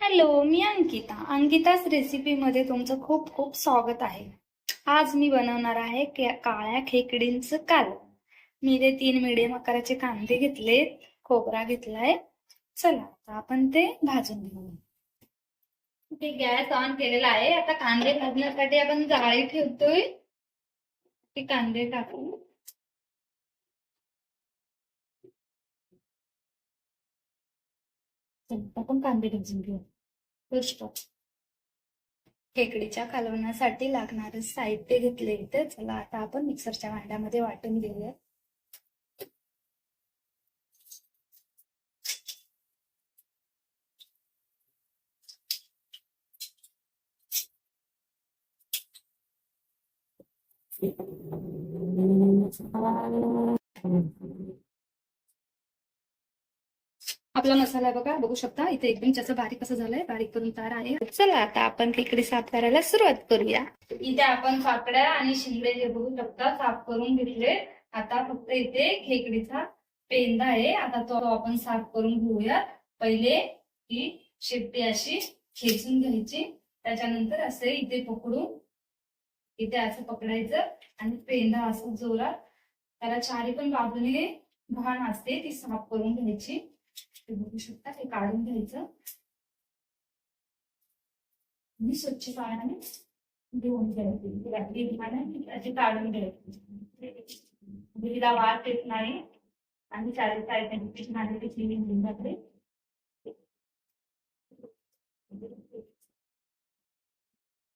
Hello मी अंकिता. अंकिताच रेसिपीमध्ये तुमचं खूप खूप स्वागत आहे. आज मी बनवणार आहे काळ्या खेकडींचं काल. मी ते तीन मिडियम आकाराचे कांदे घेतले खोबरा घेतलाय. चला आता आपण ते भाजून घेऊ. ते गॅस ऑन केलेला आहे. आता कांदे भाजण्यासाठी आपण जाळी ठेवतोय. ते कांदे टाकू आपण कांदे भाजून घेऊ. फर्स्ट खेकडीच्या कालवण्यासाठी लागणारं साहित्य घेतले इथे. चला आता आपण मिक्सरच्या भांड्यामध्ये वाटून घेऊया. आपला मसाला बघा बघू शकता. इथे एकदम जास्त बारीक असं झालंय बारीक करून तयार आहे. चला आता आपण खेकडे साफ करायला सुरुवात करूया. इथे आपण काकड्या आणि शिंगडे जे बघू शकता साफ करून घेतले. आता फक्त इथे खेकडीचा पेंदा आहे. आता तो आपण साफ करून घेऊया. पहिले ही शेपटी अशी खेचून घ्यायची. त्याच्यानंतर असे इथे पकडून इथे असं पकडायचं आणि पेंदा असं जोरात. त्याला चारी पण बाजूने घाण असते ती साफ करून घ्यायची. काढून घ्यायचं. मी स्वच्छ पाण्याने धुवून घ्यायची तिला काढून घ्यायची म्हणजे तिला वास येत नाही. आणि चालेल साईडने पीठ माझे ती जाते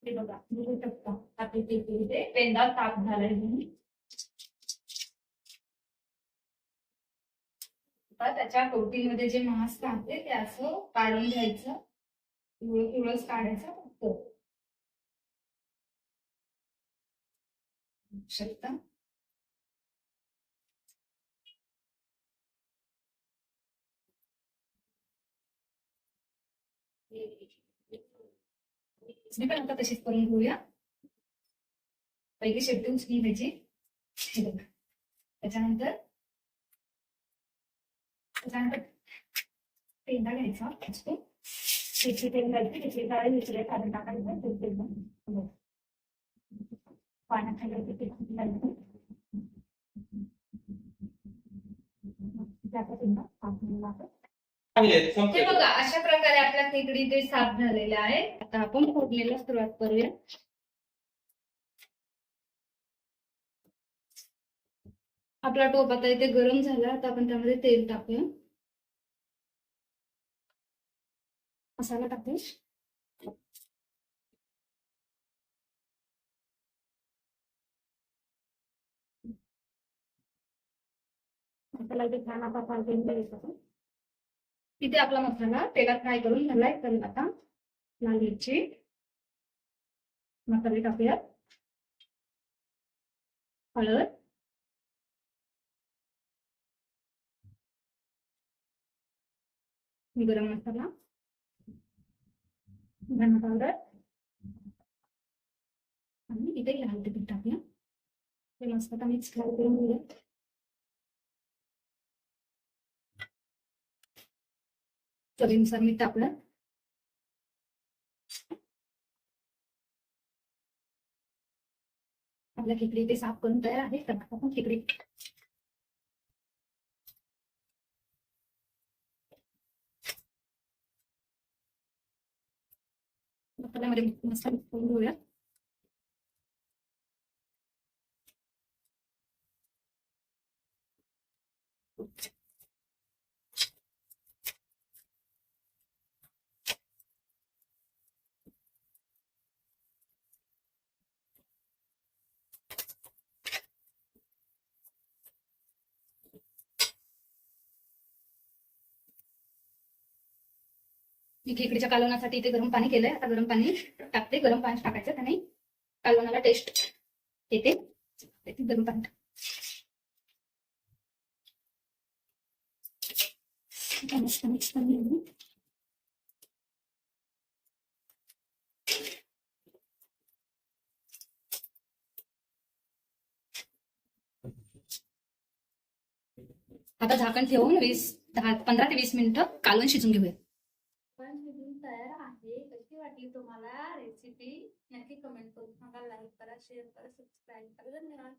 हे बघा मी शकता आपली ते इथे पेंदा झालाय म्हणून. का त्याच्या कोटीमध्ये जे मांस राहते ते असं काढून घ्यायचं. पिवळं पिवळंच काढायचं फक्त. शकता. मी पण आता तशीच करून घेऊया. पहिली शेपटी उचली घ्यायची त्याच्यानंतर पेंदा घ्यायचा असतो त्याची तेल घालते त्याची डाळी विसरे खाली टाकायचं ते तेल त्याचा पेंदा. हे बघा अशा प्रकारे आपल्या खेकडी ते साफ झालेले आहे आता आपण फोडणीला सुरुवात करूया. आपला टोप आता इथे गरम झाला आता आपण त्यामध्ये तेल टाकूया. मसाला टाकूया. मसाला इथे छान आता घ्यायचा. इथे आपला मसाला तेलात फ्राय करून झालाय. तर आता लाल मिरची मसाले टाकूया हळद. गरम मसाला धना पावडर आणि इथे लाल तिखट टाकूया. ते मस्त आता मिक्स फ्राय करून घेऊया. चवीनुसार मीठ टाकलं आपल्या खेकडी ते साफ करून तयार आहे. तर आपण खेकडी मसाल्यामध्ये मसाला mix करून घेऊया मी खेकडीच्या कालवणासाठी इथे गरम पाणी केलंय. आता गरम पाणी टाकते. गरम पाणी टाकायचं त्याने कालवणाला टेस्ट येते. गरम पाणी आता मिक्स आता झाकण ठेवून वीस दहा पंधरा ते वीस मिनिटं कालवण शिजून घेऊया. तयार आहे कशी वाटली तुम्हाला रेसिपी नक्की कमेंट करून सांगा. लाईक करा शेअर करा सबस्क्राईब करा. धन्यवाद.